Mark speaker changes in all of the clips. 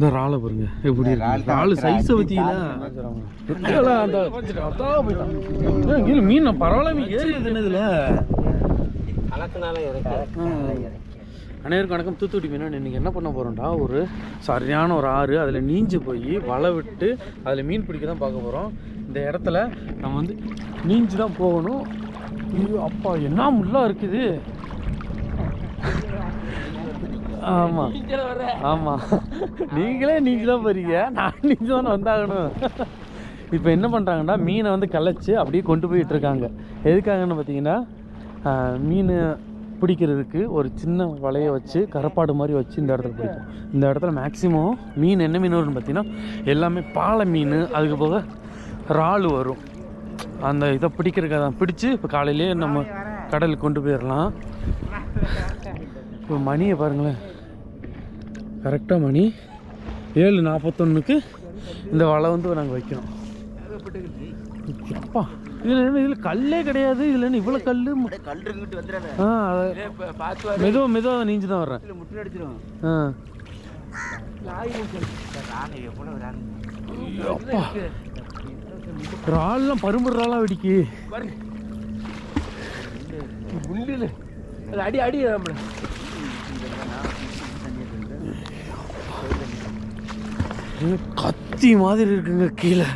Speaker 1: இந்த பாருங்க? எப்படி
Speaker 2: இருக்கிற
Speaker 1: சைஸை பற்றிங்களா அந்த கீழே மீன் பரவாயில்ல மீன். ஏறி தின்னதுல அனைவருக்கும் வணக்கம். தூத்துக்குடி மீன் இன்னைக்கு என்ன பண்ண போகிறோம்டா ஒரு சரியான ஒரு ஆறு அதில் நீஞ்சு போய் வலை விட்டு அதில் மீன் பிடிக்க தான் பார்க்க போகிறோம் இந்த இடத்துல நம்ம வந்து நீஞ்சு தான் போகணும். ஐயோ, அப்பா என்ன முள்ளா இருக்குது? ஆமாம் ஆமாம் நீங்களே நீஞ்சு தான் போறீங்க. நான் நீஞ்சு தானே வந்தாகணும். இப்போ என்ன பண்ணுறாங்கன்னா மீனை வந்து கலைச்சி அப்படியே கொண்டு போயிட்டு இருக்காங்க. எதுக்காகன்னு பார்த்தீங்கன்னா மீன் பிடிக்கிறதுக்கு ஒரு சின்ன வலையை வச்சு கரப்பாடு மாதிரி வச்சு இந்த இடத்துல பிடிக்கும். இந்த இடத்துல மேக்ஸிமம் மீன் என்ன மீன் வரும்னு பார்த்தீங்கன்னா எல்லாமே பாலை மீன் அதுக்கு போக இறால் வரும். அந்த இதை பிடிக்கிறதுக்காக தான் பிடிச்சி இப்போ காலையிலேயே நம்ம கடலுக்கு கொண்டு போயிடலாம். இப்போ மணியை பாருங்களேன். கரெக்டாக மணி. ஏழு நாற்பத்தொன்னுக்கு இந்த வலை வந்து நாங்கள் வைக்கிறோம். அப்பா இதில் என்ன இதில் கல்லே கிடையாது. இதில் என்ன இவ்வளோ கல்
Speaker 2: கல்
Speaker 1: ஆ மெதுவாக மெதுவாக நீஞ்சு தான் வர்றேன். ஆ. அப்பா இறால்லாம் பரும்பு இறாலாம் வெடிக்கு.
Speaker 3: முள்ளில். அது அடி அடி நம்மள
Speaker 1: இது கத்தி மாதிரி இருக்குங்க கீழே.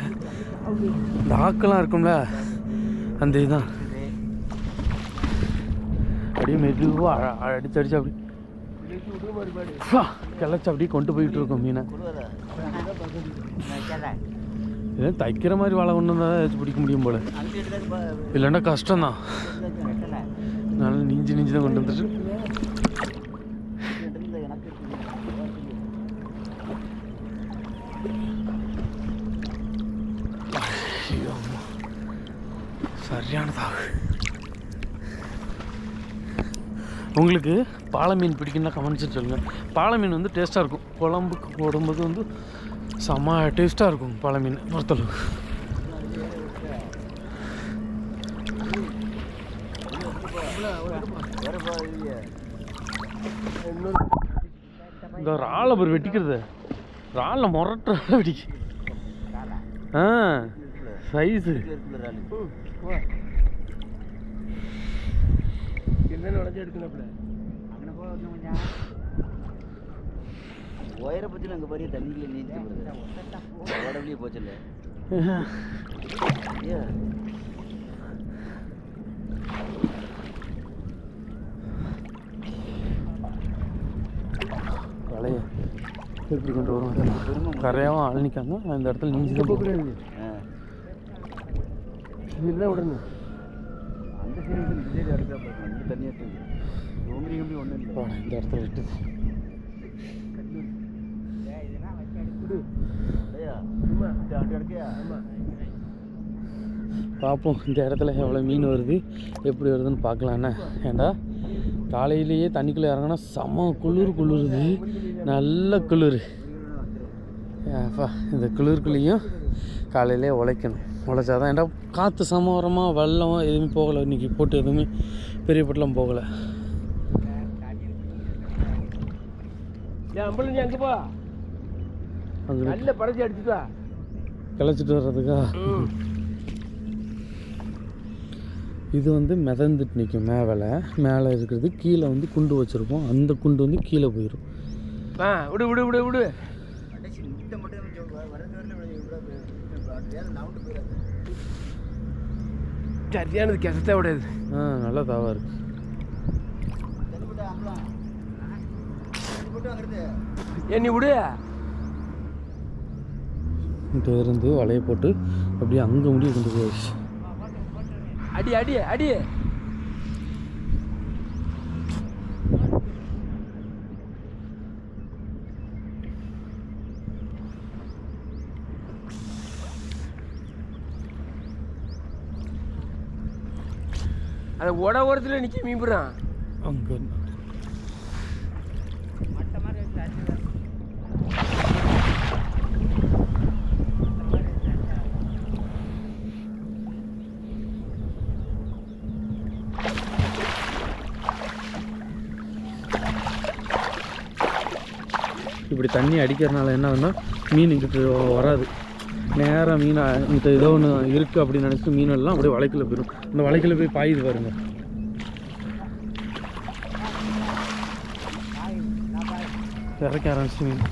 Speaker 1: இந்த ஆக்கெல்லாம் இருக்கும்ல. அந்த இதுதான். அப்படியே மெதுவாக அடிச்சு அடிச்சு அப்படி கிளச்சி அப்படியே கொண்டு போயிட்டு இருக்கோம் மீனை. இது தைக்கிற மாதிரி வலை ஒன்று தான் ஏதாச்சும் பிடிக்க முடியும் போல. இல்லைன்னா கஷ்டம்தான். நல்லா நீஞ்சு நீஞ்சு தான் கொண்டு வந்துட்டு சரியானதாக. உங்களுக்கு பாலை மீன் பிடிக்குன்னா கமெண்ட்ஸ் சொல்லுங்கள் பாலை மீன் வந்து டேஸ்ட்டாக இருக்கும். குழம்புக்கு போடும்போது வந்து செம்ம டேஸ்ட்டாக இருக்கும் பாலை மீன் பொறுத்தளவு இந்த இறாலை ஒரு வெட்டிக்கிறது. இறாலில் முரட்டுற வெடிக்கு ஆ சைஸு
Speaker 3: என்னன்னு உடஞ்சி எடுக்கணும்ல
Speaker 2: ஒயரை பற்றி அங்கே பெரிய தண்ணியில் நீச்சு ஓடவிலேயே போச்சுல்ல. ஐயா.
Speaker 1: வலைய எப்படி கொண்டு வருவோம். கரையாகவும் அழனிக்காங்க நான் இந்த இடத்துல நீஞ்சி தான் போகிறேன்.
Speaker 3: இதுதான் விடணும்
Speaker 2: இந்த சைடு விஜய் இந்த சைடு இந்த தண்ணி எடுத்து ஓம்பரி கம்பி ஒன்றும் இல்லை
Speaker 1: இந்த இடத்துல விட்டு பார்ப்போம் இந்த இடத்துல எவ்வளோ மீன் வருது எப்படி வருதுன்னு பார்க்கலாண்ணா ஏண்டா காலையிலேயே தண்ணிக்குள்ளே இறங்கினா செம குளிர் குளிருது. நல்ல குளிர். அப்பா இந்த குளிர்குள்ளேயும் காலையிலே உழைக்கணும். உழைச்சாதான் ஏன்டா காற்று சமவரமாக வெள்ளம் எதுவுமே போகலை. இன்றைக்கி போட்டு எதுவுமே பெரிய போட்டுலாம் போகலை. கிளச்சிட்டு வர்றதுக்கா? இது வந்து மிதந்துட்டு நிற்கும் மேவலை. மேலே இருக்கிறது கீழே வந்து குண்டு வச்சுருப்போம் அந்த குண்டு வந்து கீழே போயிடும்
Speaker 3: ஆ விடு விடு விடு விடு.
Speaker 2: மட்டும்
Speaker 3: சரியானது கெசத்தை விடாது.
Speaker 1: ஆ நல்லா தாவா இருக்கு.
Speaker 3: நீ விடு.
Speaker 1: இருந்து வலையை போட்டு அப்படியே அங்கே முடிய கொண்டு போயிடுச்சு
Speaker 3: அடி அடி அடி. அந்த உட ஓரத்தில் நிற்க மீன்புறான்
Speaker 1: அங்கே இப்படி இப்படி தண்ணி அடிக்கிறதுனால என்ன ஆகுதுன்னா மீன் இங்கிட்டு வராது. நேராக மீன் இந்த ஏதோ ஒன்று இருக்குது அப்படின்னு நினச்சி மீனெல்லாம் அப்படியே வலைக்குள்ள போயிடும். இந்த வலைக்குள்ள போய் பாயுது பாருங்க. இறக்க ஆரம்பிச்சு மீன்.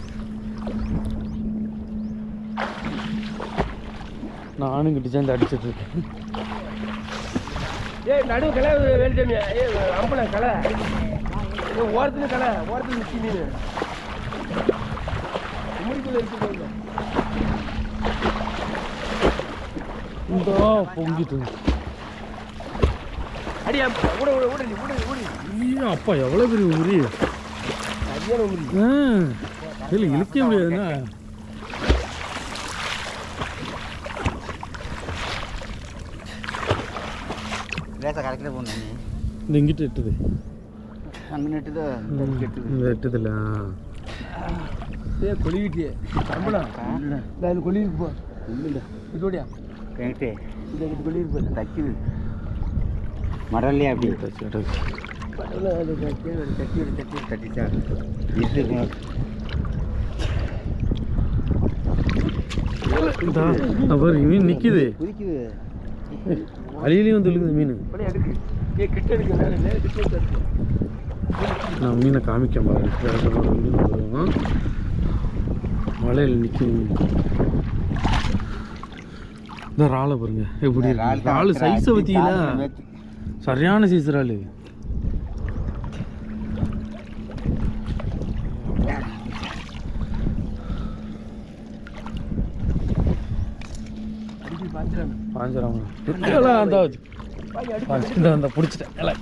Speaker 1: நானும் கிட்ட சேர்ந்து அடிச்சிட்டு இருக்கேன்.
Speaker 3: ஏய் நடுவு கலை வேலுசாமி ஏ அம்பளை கலை. ஓரத்துல கலை. ஓரத்துல நிற்கி மீன். முடிக்கல இருக்கு
Speaker 1: இந்த பொங்கிட்டு
Speaker 3: அடியா
Speaker 1: ஐயோ, அப்பா எவ்வளோ பெரிய உரி இல்லை இழுக்க முடியாதுண்ணா
Speaker 2: லேசாக கரைக்கில் போகணும் நீ
Speaker 1: இந்த இங்கிட்டு எட்டுது
Speaker 2: அங்கே நெட்டுது கெட்டுது
Speaker 1: இந்த எட்டுதில்ல
Speaker 3: ஏ நான் இது கொலிவிக்கு போ இல்லை இதோடியா
Speaker 2: என்கிட்ட
Speaker 3: இந்த இது கொலிவிக்கு போ
Speaker 2: தைக்குது மரல்லையே அப்படி?
Speaker 3: பட்டல அது கட்டி கட்டி கட்டி
Speaker 2: கட்டிச்சா இது
Speaker 1: அப்புறம் மீன். நிற்கிது
Speaker 2: குதிக்குது
Speaker 1: அழியிலையும் வந்து இழுக்குது மீன் நான் மீனை காமிக்க வருவோம் மலையில் நிற்கிது மீன். இந்த இறாலை பாருங்க. எப்படி இருக்கு? இறால் சைஸை பற்றிங்களா சரியான சைஸ் இறால்
Speaker 3: அடிக்கடி பாஞ்சிடாம
Speaker 1: பாஞ்சிரம் அந்த அந்த பிடிச்சிட்டேன். இல்லை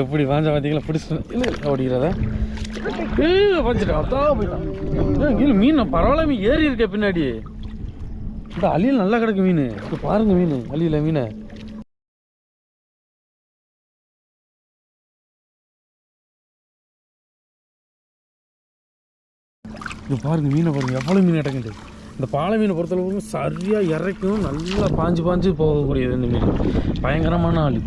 Speaker 1: எப்படி பாஞ்சா பார்த்தீங்களா பிடிச்சிட்டேன். இல்லை ஓடிக்கிறத. பாஞ்சிட்டேன். அதான் போயிட்டான். இல்லை மீன் பரவாயில்ல மீன் ஏறி இருக்க பின்னாடி. இந்த அழியில் நல்லா கிடக்கு மீன். இப்போ பாருங்க மீன் அழியில் மீனை. இது பாருங்க மீனை பாருங்க எவ்வளோ மீன் கிடக்குது இந்த பாலை மீனை பொறுத்தளவுக்கு சரியாக இறக்கும் நல்லா பாஞ்சு பாஞ்சு போகக்கூடியது இந்த மீன். பயங்கரமான ஆள்.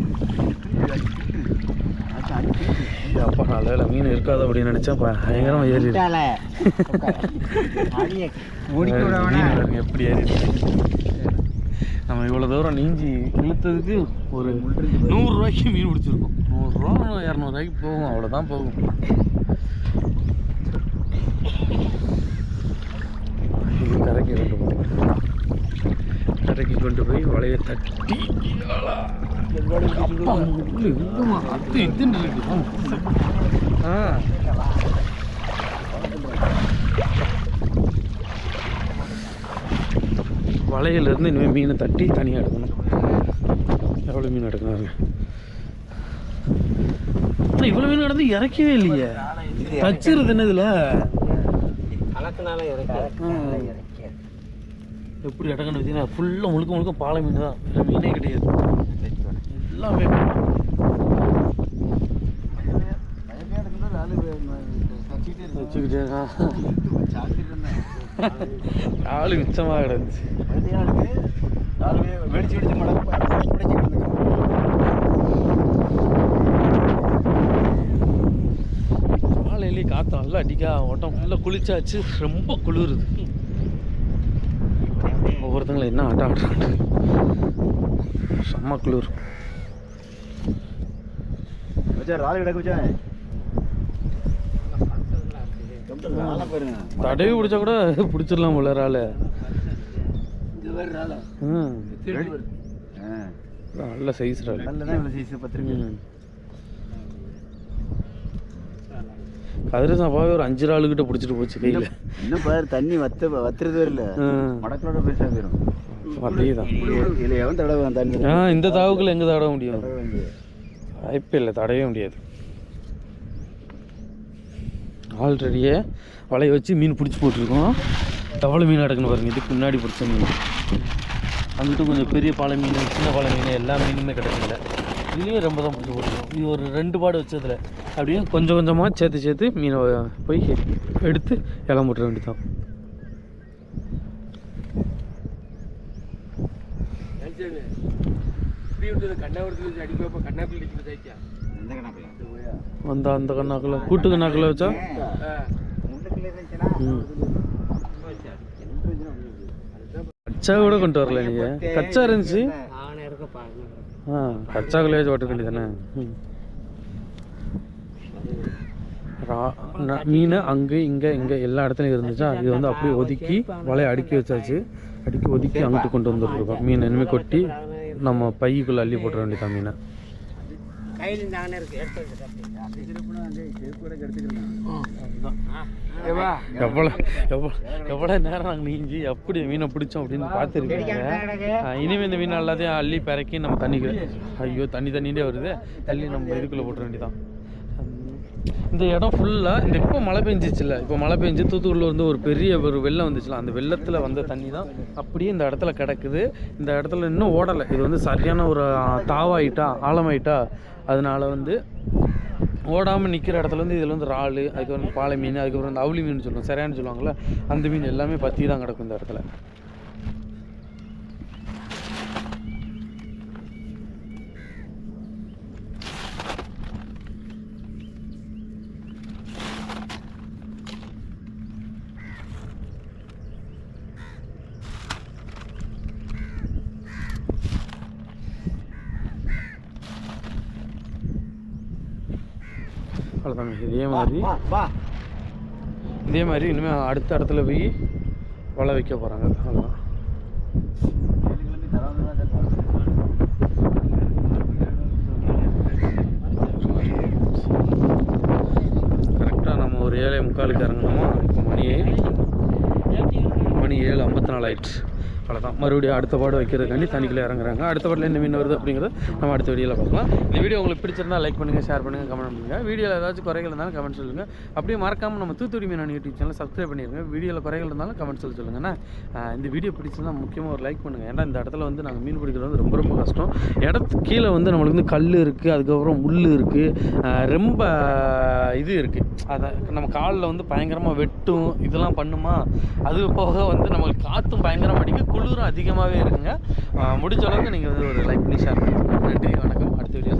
Speaker 1: அப்பா நல்ல மீன் இருக்காது அப்படின்னு நினச்சா பயங்கரமாக ஏறி. மீன் எப்படி ஏறி. நம்ம இவ்வளோ தூரம் நீஞ்சி இழுத்ததுக்கு ஒரு நூறுரூவாய்க்கு மீன் பிடிச்சிருக்கோம். நூறுரூவா இரநூறுவாய்க்கு போகும். அவ்வளோதான் போகும் இது கரைக்கு கொண்டு போகணும் கரைக்கு கொண்டு போய் வலையை தட்டி. ஆ. வலையிலேருந்து இனிமேல் மீனை தட்டி தனியாக எடுக்கணும். எவ்வளோ மீன் எடுக்கணும் ஆனால் இவ்வளோ மீன் கிடந்து இறக்கவே இல்லையே. தச்சிருது என்ன இதில்? எப்படி இடக்கணும் பார்த்தீங்கன்னா ஃபுல்லாக முழுக்க முழுக்க பாலை மீன் தான். வேறு மீனே கிடையாது. எல்லாமே. வச்சுக்கிட்டே இருக்கான் ஆளு மிச்சமாக கிடந்துச்சு.
Speaker 2: வெடிச்சு வெடிச்சு மடக்கு
Speaker 1: காலையிலேயே காற்று நல்லா அடிக்கா ஓட்டம் ஃபுல்லாக குளிச்சாச்சு. ரொம்ப குளிருது. ஒவ்வொருத்தங்களும் என்ன ஆட்டம் ஆடுறாங்க? செம்ம குளிர்
Speaker 2: ராலு ராலை
Speaker 1: தடவி பிடிச்சா கூட பிடிச்சிடலாம் போல
Speaker 2: ஆ.
Speaker 1: நல்ல சைஸ் ரால்.
Speaker 2: நல்லதான் இவ்வளோ சைஸ் பத்திரிக்கை.
Speaker 1: ம் கதிரசன் அப்பாவே ஒரு அஞ்சு நாளுக்கிட்ட பிடிச்சிட்டு போச்சு கையில்.
Speaker 2: இன்னும் பாரு தண்ணி வத்த வத்துறது வரல மடக்கலோட பெருசாக போயிடும்
Speaker 1: அதே தான்
Speaker 2: இதில் எவன் தடவை தண்ணி
Speaker 1: ஆ இந்த தாவுக்குள்ள எங்கே தடவ முடியும்? வாய்ப்பே இல்லை தடவே முடியாது. ஆல்ரெடியே வலையை வச்சு மீன் பிடிச்சி போட்டிருக்கோம். எவ்வளோ மீன் கிடக்குன்னு பாருங்க இதுக்கு முன்னாடி பிடிச்ச மீன். அங்கிட்டு கொஞ்சம் பெரிய பாலை மீன் சின்ன பாலை மீன் எல்லா மீனுமே கிடைக்கல. இதுலேயும் ரொம்ப தான் பிடிச்சி போட்டிருக்கோம் இது ஒரு ரெண்டு பாடு வச்சதுல. அப்படியே கொஞ்சம் கொஞ்சமாக சேர்த்து சேர்த்து மீனை போய் எடுத்து இளம் போட்டுற வேண்டியதான் அந்த அந்த கண்ணாக்கில் கூட்டு கண்ணாக்கில் வச்சா. கச்சா கூட கொண்டு வரல நீங்க கச்சா இருந்துச்சு. ஆ. கச்சாக்குள்ளேயே ஓட்ட வேண்டியதானே ம். ரா- ந- மீன் அங்கே இங்கே இங்கே எல்லா இடத்துலையும் இருந்துச்சா? இது வந்து அப்படியே ஒதுக்கி வலையை அடுக்கி வச்சாச்சு. அடுக்கி ஒதுக்கி அங்கிட்டு கொண்டு வந்துட்டுருக்கோம். மீன் இனிமேல் கொட்டி நம்ம பைக்குள்ளே அள்ளி போட்டுற வேண்டியதான் மீனை?
Speaker 3: ஏவா
Speaker 1: எவ்வளோ எவ்வளோ எவ்வளோ நேரம் நாங்கள் நீஞ்சி எப்படி மீனை பிடிச்சோம் அப்படின்னு பார்த்துருக்கீங்க. இனிமேல் இந்த மீன் எல்லாத்தையும் அள்ளி பிறக்கி நம்ம தண்ணிக்கு ஐயோ தண்ணி தண்ணிட்டே வருது. தள்ளி நம்ம இதுக்குள்ளே போட்டுற வேண்டியதான் இந்த இடம் ஃபுல்லாக இந்த இப்போ மழை பெஞ்சிச்சுல இப்போ மழை பெஞ்சு தூத்துக்குடியில் வந்து ஒரு பெரிய ஒரு வெள்ளம் வந்துச்சுல அந்த வெள்ளத்தில் வந்த தண்ணி தான் அப்படியே இந்த இடத்துல கிடக்குது. இந்த இடத்துல இன்னும் ஓடலை. இது வந்து சரியான ஒரு தாவாயிட்டா ஆழமாயிட்டா. அதனால வந்து ஓடாமல் நிற்கிற இடத்துலேருந்து இதில் வந்து இறால் அதுக்கப்புறம் பாலை மீன் அதுக்கப்புறம் இந்த அவுளி மீன் சொல்லுவோம் சரியானு சொல்லுவாங்கள்ல அந்த மீன் எல்லாமே பற்றி தான் கிடக்கும் இந்த இடத்துல. அவ்வளோதாங்க இதே மாதிரி இதே மாதிரி இனிமேல் அடுத்த இடத்துல போய் வலை வைக்க போகிறாங்க அவ்வளோதான் கரெக்டாக நம்ம ஒரு ஏழை முக்காலுக்கு இறங்கணுமா இப்போ மணி மணி ஏழு ஐம்பத்தி நாலு ஆயிடுச்சு. அவ்வளோதான் மறுபடியும் அடுத்த பாடு வைக்கிறதுக்காண்டி தண்ணிக்குள்ளே இறங்குறாங்க. அடுத்த பாட்டில் என்ன மீன் வருது அப்படிங்கிறத நம்ம அடுத்த வீடியோவில் பார்க்கலாம். இந்த வீடியோ உங்களுக்கு பிடிச்சிருந்தா லைக் பண்ணுங்கள் ஷேர் பண்ணுங்கள் கமெண்ட் பண்ணுங்கள் வீடியோவில் ஏதாச்சும் குறைகள் இருந்தாலும் கமெண்ட் சொல்லுங்கள் அப்படியே மறக்காமல் நம்ம தூத்துக்குடி மீனான யூடியூப் சேனல் சப்ஸ்கிரைப் பண்ணிடுங்க வீடியோவில் குறைகள் இருந்தாலும் கமெண்ட் சொல்லி சொல்லுங்கண்ணா. இந்த வீடியோ பிடிச்சிருந்தால் முக்கியமாக ஒரு லைக் பண்ணுங்கள் ஏன்னா இந்த இடத்துல வந்து நாங்கள் மீன் பிடிக்கிறது வந்து ரொம்ப ரொம்ப கஷ்டம். இடத்துக்கு கீழே வந்து நம்மளுக்கு வந்து கல் இருக்குது அதுக்கப்புறம் முள் இருக்குது ரொம்ப இது இருக்குது அதை நம்ம காலில் வந்து பயங்கரமாக வெட்டும் இதெல்லாம் பண்ணுமா? அது போக வந்து நம்மளுக்கு காற்றும் பயங்கரமாக அடிக்கும். குளிரும் அதிகமாகவே இருக்குங்க முடிஞ்ச அளவுக்கு நீங்கள் வந்து ஒரு லைக் பண்ணி ஷேர் பண்ணுங்கள் நன்றி வணக்கம். அடுத்த வீடியோ